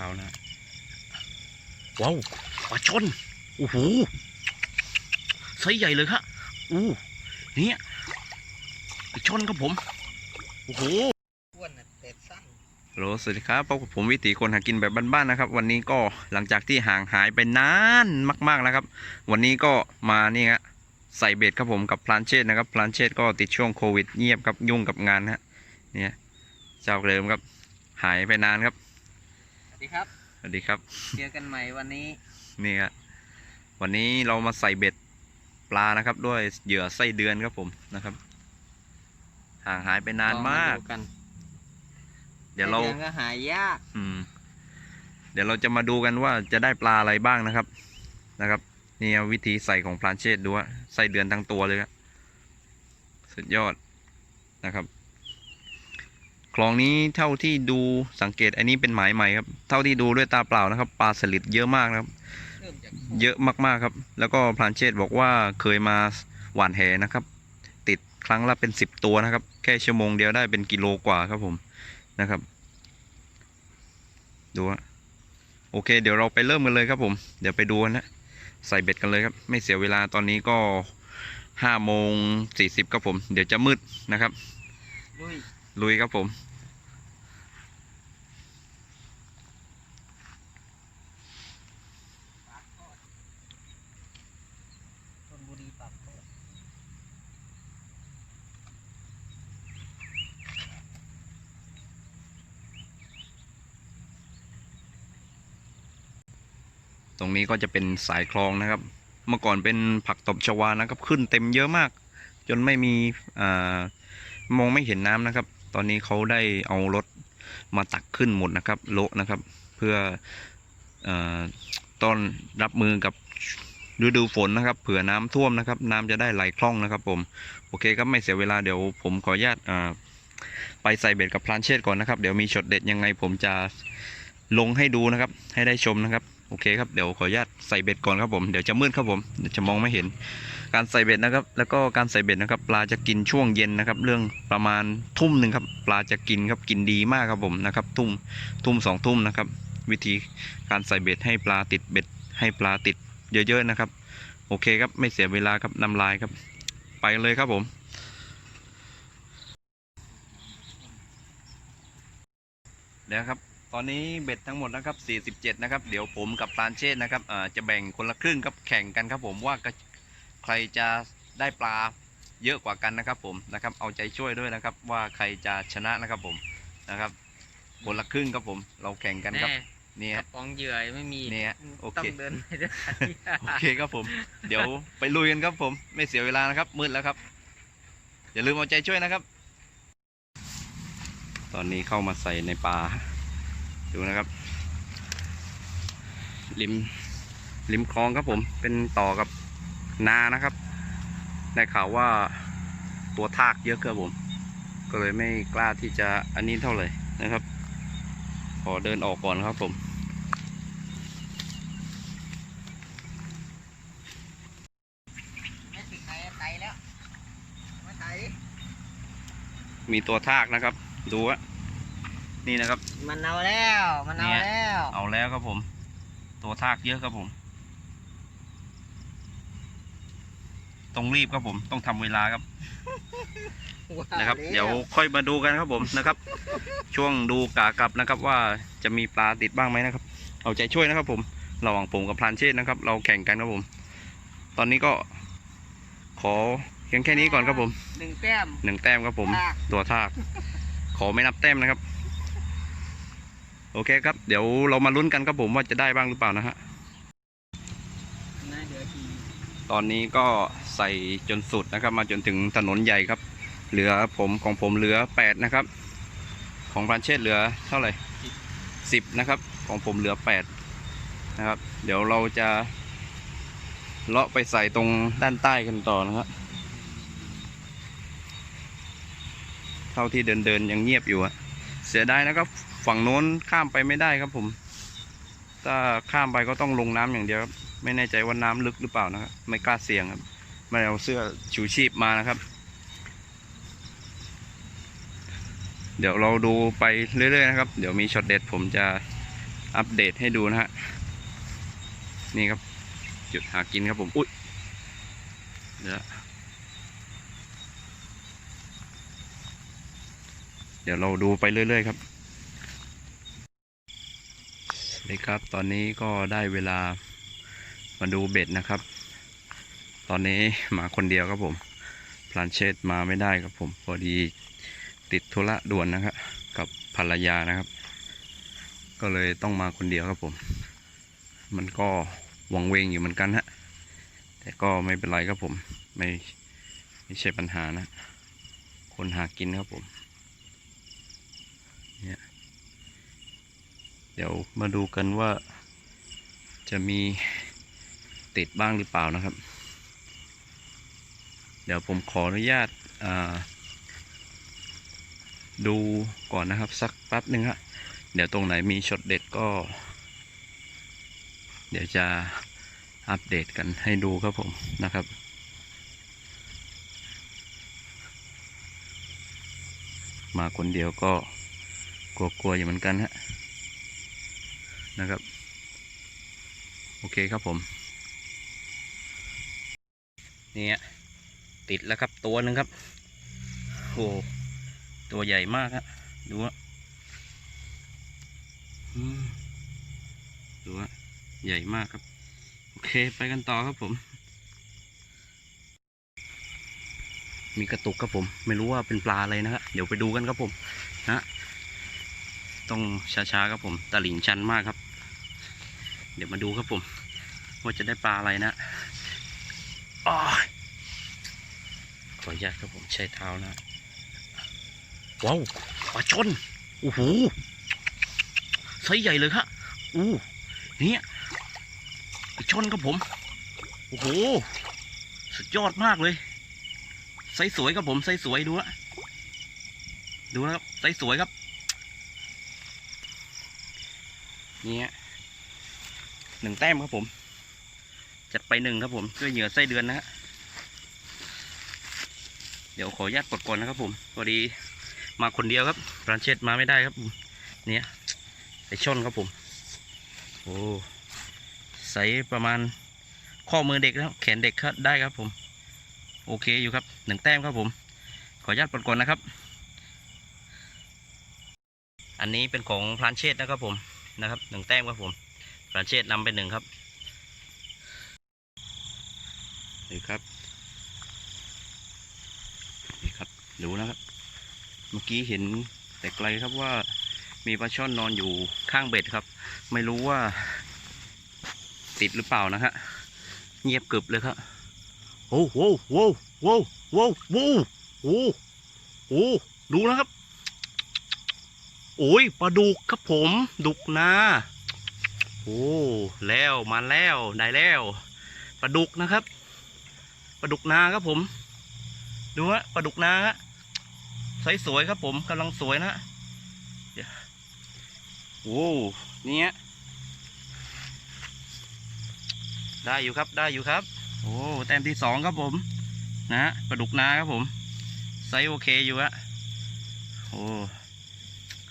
ขาวนะว้าวปลาช่อนโอ้โหไซส์ใหญ่เลยครับอู้เนี่ยปลาชนครับผมโอ้โหอ้วนน่ะแต่สั้นฮัลโหลสวัสดีครับพบกับผมวิถีคนหากินแบบบ้านๆนะครับ วันนี้ก็หลังจากที่ห่างหายไปนานมากๆนะครับ วันนี้ก็มานี่ฮะใส่เบ็ดครับผมกับพลานเชตนะครับพลานเชตก็ติดช่วงโควิดเงียบครับยุ่งกับงานฮะเนี่ยเจ้าเดิมครับหายไปนานครับ ดีครับ สวัสดีครับ เจอกันใหม่วันนี้ นี่ครับวันนี้เรามาใส่เบ็ดปลานะครับ ด้วยเหยื่อไส้เดือนครับผมนะครับ ห่างหายไปนานมาก ลองดูกันเดี๋ยวเราแต่งก็หายาก อืม เดี๋ยวเราจะมาดูกันว่าจะได้ปลาอะไรบ้างนะครับ นะครับ นี่เอาวิธีใส่ของพลานเชตดูว่าใส่เดือนทั้งตัวเลยครับสุดยอดนะครับ คลองนี้เท่าที่ดูสังเกตอันนี้เป็นหมายใหม่ครับ เท่าที่ดูด้วยตาเปล่านะครับปลาสลิดเยอะมากนะครับเริ่มจากเยอะมากๆครับ แล้วก็พลานเชตบอกว่าเคยมาหว่านแหนะครับ ติดครั้งละเป็นสิบตัวนะครับ แค่ชั่วโมงเดียวได้เป็นกิโลกว่าครับผมนะครับ ดูฮะโอเค เดี๋ยวเราไปเริ่มกันเลยครับผม เดี๋ยวไปดูกันนะใส่เบ็ดกันเลยครับ ไม่เสียเวลาตอนนี้ก็ห้าโมงสี่สิบครับผม เดี๋ยวจะมืดนะครับลุยลุยครับผม ชนบุรีปากโทษ ตรงนี้ก็จะเป็นสายคลองนะครับ เมื่อก่อนเป็นผักตบชวานะครับขึ้นเต็มเยอะมาก จนไม่มีอมองไม่เห็นน้ำนะครับ ตอนนี้เขาได้เอารถมาตักขึ้นหมดนะครับ โละนะครับ เพื่ออต้อนรับมือกับฤดูฝนนะครับ เผื่อน้ำท่วมนะครับ น้ำจะได้ไหลคล่องนะครับ ผม โอเคครับไม่เสียเวลาเดี๋ยวผมขออนุญาตไปใส่เบ็ดกับพลานเชตก่อนนะครับ เดี๋ยวมีช็อตเด็ดยังไงผมจะลงให้ดูนะครับ ให้ได้ชมนะครับ โอเคครับเดี๋ยวขออนุญาตใส่เบ็ดก่อนครับผมเดี๋ยวจะมืดครับผมเดี๋ยวจะมองไม่เห็น การใส่เบ็ดนะครับ แล้วก็การใส่เบ็ดนะครับ ปลาจะกินช่วงเย็นนะครับ เรื่องประมาณทุ่มหนึ่งครับ ปลาจะกินครับกินดีมากครับผมนะครับ ทุ่มทุ่มสองทุ่มนะครับ วิธีการใส่เบ็ดให้ปลาติดเบ็ด ให้ปลาติดเยอะๆนะครับ โอเคครับไม่เสียเวลาครับนำลายครับ ไปเลยครับผมเดี๋ยวครับ ตอนนี้เบ็ดทั้งหมดนะครับ47นะครับ เดี๋ยวผมกับปลานเชษนะครับอ่าจะแบ่งคนละครึ่งครับแข่งกันครับผมว่าก็ใครจะได้ปลาเยอะกว่ากันนะครับผมนะครับ เอาใจช่วยด้วยนะครับ ว่าใครจะชนะนะครับผมนะครับคนละครึ่งครับผม เราแข่งกันครับแน่นี่กฮะระป๋องเหยื่อไม่มีเนี่ยโอเคต้องเดินไปด้วยกันโอเคครับผม เดี๋ยวไปลุยกันครับผม ไม่เสียเวลานะครับ มืดแล้วครับ อย่าลืมเอาใจช่วยนะครับ ตอนนี้เข้ามาใส่ในป่า ดูนะครับ ริมริมคลองครับผม เป็นต่อกับนานะครับ ได้ข่าวว่าตัวทากเยอะครับผม ก็เลยไม่กล้าที่จะอันนี้เท่าไหร่นะครับ ขอเดินออกก่อนครับผมมีตัวทากนะครับ ดูอะ นี่นะครับ มันเอาแล้ว มันเอาเนี่ยแล้ว เอาแล้วครับผม ตัวทากเยอะครับผม ต้องรีบครับผม ต้องทำเวลาครับว่านะครับแล้วเดี๋ยวค่อยมาดูกันครับผมนะครับ ช่วงดูกากลับนะครับ ว่าจะมีปลาติดบ้างไหมนะครับ เอาใจช่วยนะครับ ผมระหว่างผมกับพลานเชษนะครับ เราแข่งกันครับผม ตอนนี้ก็ขอเพียงแค่นี้ก่อนครับผมหนึ่งแต้มหนึ่งแต้มครับผมทากตัวทาก ขอไม่นับแต้มนะครับ โอเคครับ เดี๋ยวเรามาลุ้นกันครับผมว่าจะได้บ้างหรือเปล่านะฮะตอนนี้ก็ใส่จนสุดนะครับ มาจนถึงถนนใหญ่ครับ เหลือผมของผมเหลือแปดนะครับ ของพรานเชษเหลือเท่าไหร่สิบนะครับ ของผมเหลือแปดนะครับ เดี๋ยวเราจะเลาะไปใส่ตรงด้านใต้กันต่อนะครับเท่าที่เดินเดินยังเงียบอยู่อะเสียดายนะครับ ฝั่งโน้นข้ามไปไม่ได้ครับผม ถ้าข้ามไปก็ต้องลงน้ำอย่างเดียวครับไม่แน่ใจว่าน้ำลึกหรือเปล่านะครับ ไม่กล้าเสี่ยงครับไม่ได้เอาเสื้อชูชีพมานะครับ เดี๋ยวเราดูไปเรื่อยๆนะครับ เดี๋ยวมีช็อตเด็ดผมจะอัปเดตให้ดูนะฮะนี่ครับ จุดหากินครับผมอุ๊ยเดี๋ยวเดี๋ยวเราดูไปเรื่อย ๆ ครับ สวัส ดีครับ ตอนนี้ก็ได้เวลามาดูเบ็ดนะครับ ตอนนี้มาคนเดียวครับผมพลันเชตมาไม่ได้ครับผม พอดีติดธุระด่วนนะครับ กับภรรยานะครับ ก็เลยต้องมาคนเดียวครับผม มันก็วังเวงอยู่เหมือนกันฮะ แต่ก็ไม่เป็นไรครับผม ไม่ไม่ใช่ปัญหานะ คนหากินครับผม เนี่ย เดี๋ยวมาดูกันว่า จะมีติดบ้างหรือเปล่านะครับ เดี๋ยวผมขออนุญาตาดูก่อนนะครับ สักแป๊บหนึ่งฮะเดี๋ยวตรงไหนมีช็อตเด็ดก็ เดี๋ยวจะอัปเดตกันให้ดูครับผมนะครับมาคนเดียวก็กลัวๆอยู่เหมือนกันฮะ นะครับ โอเคครับผมเนี่ยติดแล้วครับตัวหนึ่งครับโอ้ตัวใหญ่มากฮะดูฮะอืมดูฮะใหญ่มากครับ โอเคไปกันต่อครับผม มีกระตุกครับผม ไม่รู้ว่าเป็นปลาอะไรนะฮะเดี๋ยวไปดูกันครับผมนะต้องช้าๆครับผมตะหลิ่งชันมากครับ ดี๋ยวมาดูครับผม ว่าจะได้ปลาอะไรนะอ้ายขออนุญาตครับผมใช้เท้านะว้าวปลาชนโอ้โหไซส์ใหญ่เลยครับอู้เนี่ยปลาชนครับผมโอ้โหสุดยอดมากเลยไซส์สวยครับผมไซส์สวยดูนะดูนะครับไซส์สวยครับเนี่ย หนึ่งแต้มครับผม จัดไปหนึ่งครับผมด้วยเหยื่อไส้เดือนนะฮะเดี๋ยวขออนุญาตกดก่อนนะครับผมพอดีมาคนเดียวครับปราเชตมาไม่ได้ครับเนี่ยไอช่อนครับผม โอ้ใสประมาณข้อมือเด็กแล้วแขนเด็กครับได้ครับผม โอเคอยู่ครับหนึ่งแต้มครับผม ขออนุญาตกดก่อนนะครับ อันนี้เป็นของพลานเชตนะครับผมนะครับหนึ่งแต้มครับผม พลานเชตนำไปหนึ่งครับนี่ครับนี่ครับ ดูนะครับ เมื่อกี้เห็นแต่ไกลครับว่ามีปลาช่อนนอนอยู่ข้างเบ็ดครับ ไม่รู้ว่า ติดหรือเปล่านะฮะเงียบกึบเลยครับโอ้โหโว้โว้โว้โว้โอ้โอ้ดูนะครับ โอ้ยปลาดุกครับผม ดุกนาโอ้ แล้วมาแล้วได้แล้วปลาดุกนะครับปลาดุกนาครับผม ดูฮะปลาดุกนาฮะไซส์สวยครับผมกำลังสวยนะโอ้เนี่ยได้อยู่ครับได้อยู่ครับ โอ้แต้มที่สองครับผม นะฮะปลาดุกนาครับผมไซส์โอเคอยู่ฮะโอ้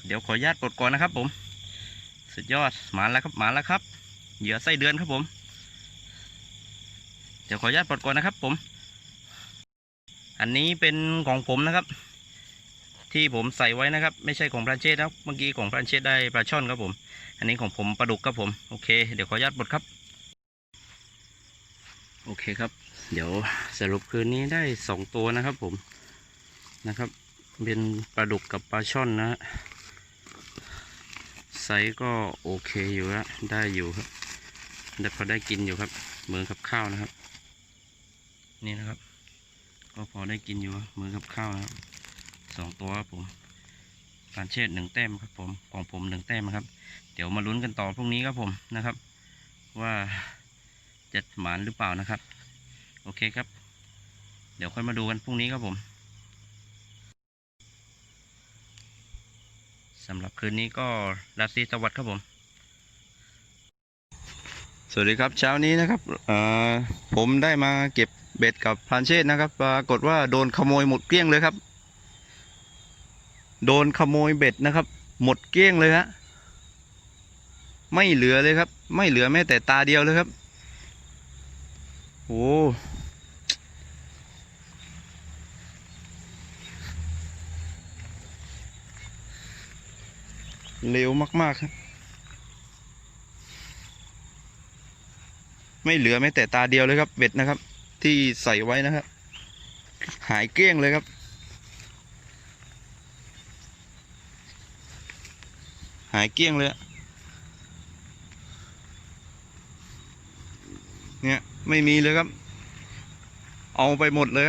เดี๋ยวขออนุญาตกดก่อนนะครับผม สุดยอดมาแล้วครับมาแล้วครับ เหยื่อไส้เดือนครับผม เดี๋ยวขออนุญาตปลดก่อนนะครับ ผม อันนี้เป็นของผมนะครับ ที่ผมใส่ไว้นะครับ ไม่ใช่ของพรานเชษนะครับ เมื่อกี้ของพรานเชษได้ปลาช่อนครับผม อันนี้ของผมปลาดุกครับผมโอเคเดี๋ยวขออนุญาตปลดครับ โอเคครับ เดี๋ยวสรุปคืนนี้ได้สองตัวนะครับ ผมนะครับ เป็นปลาดุกกับปลาช่อนนะฮะ ซส์ก็โอเคอยู่ฮะได้อยู่ครับได้พอได้กินอยู่ครับเหมือนกับข้าวนะครับ นี่นะครับ ก็พอได้กินอยู่เหมือนกับข้าวนะครับสองตัวครับผมปานเชษหนึ่งแต้มครับผมของผมหนึ่งแต้มครับ เดี๋ยวมาลุ้นกันต่อพรุ่งนี้ครับผมนะครับ ว่าจะหมานหรือเปล่านะครับ โอเคครับ เดี๋ยวค่อยมาดูกันพรุ่งนี้ครับผม สำหรับคืนนี้ก็ราตรีสวัสดิ์ครับผม สวัสดีครับเช้านี้นะครับผมได้มาเก็บเบ็ดกับพานเชษนะครับปรากฏว่าโดนขโมยหมดเกลี้ยงเลยครับ โดนขโมยเบ็ดนะครับ หมดเกลี้ยงเลยฮะไม่เหลือเลยครับ ไม่เหลือแม้แต่ตาเดียวเลยครับโอ้ เร็วมากๆครับ ไม่เหลือแม้แต่ตาเดียวเลยครับเบ็ดนะครับ ที่ใส่ไว้นะครับ หายเกลี้ยงเลยครับ หายเกลี้ยงเลยเนี่ยไม่มีเลยครับ เอาไปหมดเลย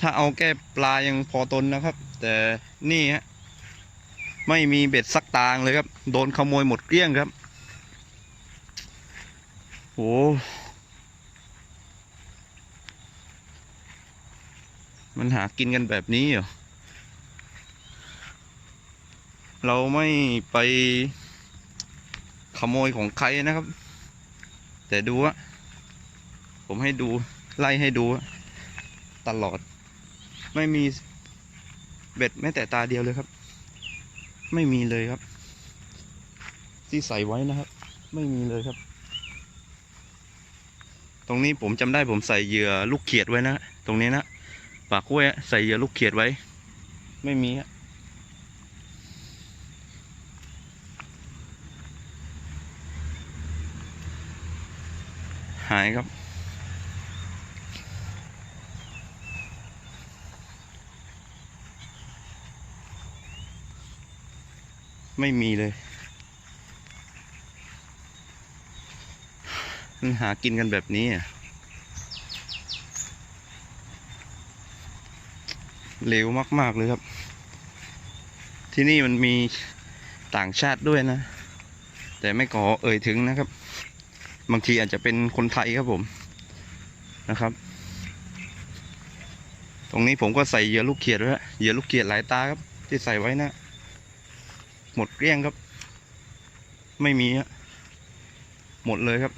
ถ้าเอาแก้ปลายังพอตนนะครับ แต่นี่ฮะ ไม่มีเบ็ดสักตางเลยครับ โดนขโมยหมดเกลี้ยงครับโอ้มันหากินกันแบบนี้เหรอ เราไม่ไปขโมยของใครนะครับ แต่ดูอะผมให้ดูไล่ให้ดูตลอด ไม่มีเบ็ดแม้แต่ตาเดียวเลยครับ ไม่มีเลยครับ ที่ใส่ไว้นะครับ ไม่มีเลยครับ ตรงนี้ผมจำได้ผมใส่เหยื่อลูกเขียดไว้นะตรงนี้นะปากกล้วยใส่เหยื่อลูกเขียดไว้ ไม่มีหายครับ ไม่มีเลยมันหากินกันแบบนี้อะเร็วมาก ๆ เลยครับ ที่นี่มันมีต่างชาติด้วยนะ แต่ไม่ขอเอ่ยถึงนะครับ บางทีอาจจะเป็นคนไทยครับผมนะครับ ตรงนี้ผมก็ใส่เหยื่อลูกเขียดไว้ฮะเหยื่อลูกเขียดหลายตาครับ ที่ใส่ไว้นะ หมดเกลี้ยงครับ ไม่มีฮะหมดเลยครับ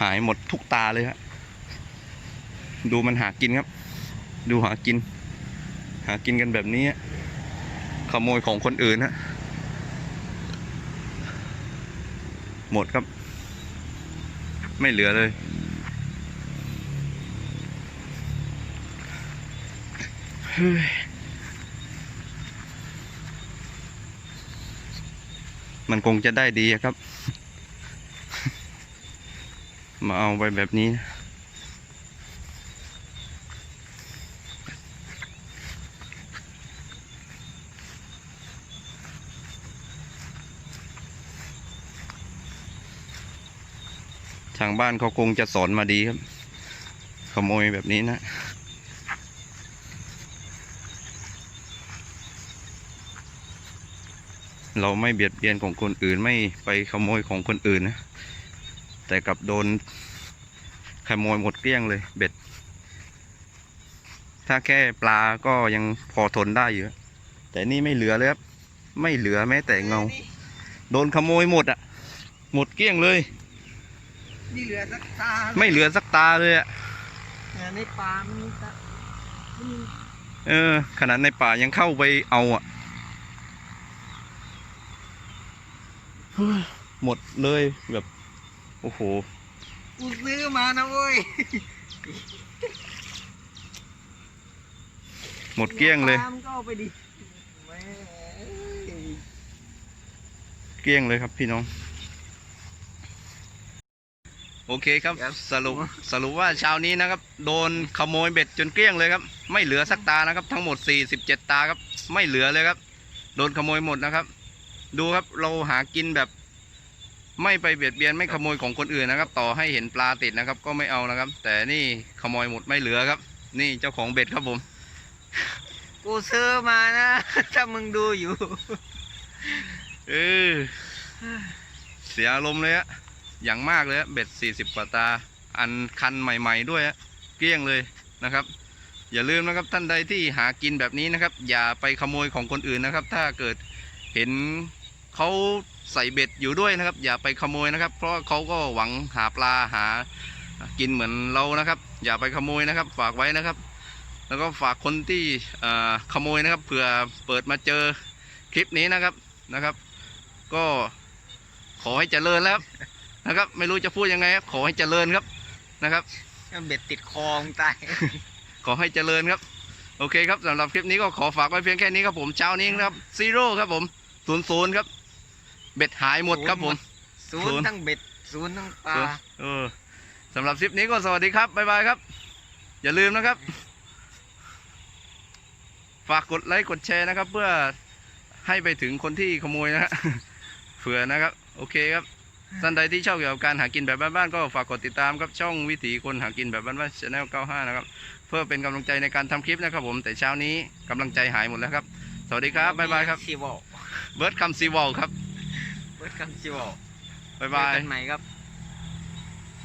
หายหมดทุกตาเลยครับดูมันหากินครับ ดูหากิน หากินกันแบบนี้ขโมยของคนอื่นฮะหมดครับ ไม่เหลือเลย มันคงจะได้ดีครับ มาเอาไปแบบนี้นะทางบ้านเขาคงจะสอนมาดีครับ ขโมยแบบนี้นะ เราไม่เบียดเบียนของคนอื่นไม่ไปขโมยของคนอื่นนะแต่กลับโดนขโมยหมดเกลี้ยงเลยเบ็ด ถ้าแค่ปลาก็ยังพอทนได้อยู่แต่นี่ไม่เหลือเลยครับไม่เหลือแม้แต่เงา โดนขโมยหมดอะ หมดเกลี้ยงเลยนี่เหลือสักตาไม่เหลือสักตาเลยอะเนี่ยในป่ามันมีตามันมีเออขนาดในป่ายังเข้าไปเอาอะเฮ้ย หมดเลยแบบโอ้โหกูซื้อมานะเว้ยหมดเกลี้ยงเลยปามันก็เอาไปดิแหม่เกลี้ยงเลยครับพี่น้อง โอเคครับสรุปสรุปว่าเช้านี้นะครับ โดนขโมยเบ็ดจนเกลี้ยงเลยครับ ไม่เหลือสักตานะครับ ทั้งหมด 47 ตาครับ ไม่เหลือเลยครับ โดนขโมยหมดนะครับ ดูครับเราหากินแบบ ไม่ไปเบียดเบียนไม่ขโมยของคนอื่นนะครับ ต่อให้เห็นปลาติดนะครับ ก็ไม่เอานะครับ แต่นี่ขโมยหมดไม่เหลือครับ นี่เจ้าของเบ็ดครับผม กูซื้อมานะ ถ้ามึงดูอยู่ เออเสียอารมณ์เลยอะอย่างมากเลยอะเบ็ดสี่สิบกว่าตา อันคันใหม่ ๆ ด้วยอะเกลี้ยงเลยนะครับ อย่าลืมนะครับท่านใดที่หากินแบบนี้นะครับ อย่าไปขโมยของคนอื่นนะครับ ถ้าเกิดเห็น เขาใส่เบ็ดอยู่ด้วยนะครับ อย่าไปขโมยนะครับ เพราะเขาก็หวังหาปลาหากินเหมือนเรานะครับ อย่าไปขโมยนะครับ ฝากไว้นะครับ แล้วก็ฝากคนที่เอ่อขโมยนะครับเผื่อเปิดมาเจอคลิปนี้นะครับนะครับ ก็ขอให้เจริญแล้วครับนะครับ ไม่รู้จะพูดยังไงครับขอให้เจริญครับนะครับเบ็ดติดคลองตายขอให้เจริญครับ โอเคครับสำหรับคลิปนี้ก็ขอฝากไว้เพียงแค่นี้ครับผมเช้านี้นะครับซีโร่ครับผมศูนย์ศูนย์ครับ เบ็ดหายหมดครับผม ศูศูนนย์ย์ทั้งเบ็ดศูนย์ทั้งปลาเออสำหรับคลิปนี้ก็สวัสดีครับ บ๊ายบายครับ อย่าลืมนะครับ ฝากกดไลค์กดแชร์นะครับ เพื่อให้ไปถึงคนที่ขโมยนะฮะเผื่อนะครับ โอเคครับท่านใดที่ชอบเกี่ยวกับการหากินแบบบ้านๆก็ฝากกดติดตามครับช่องวิถีคนหากินแบบบ้านๆชาแนล95 นะครับ เพื่อเป็นกำลังใจในการทำคลิปนะครับผมแต่เช้านี้กำลังใจหายหมดแล้วครับ สวัสดีครับบ๊ายบายครับซีวอลเบิร์ดคำซีวอลครับ เบิร์ดคำซีวอบ๊ายบายเจอกันใหม่ครับ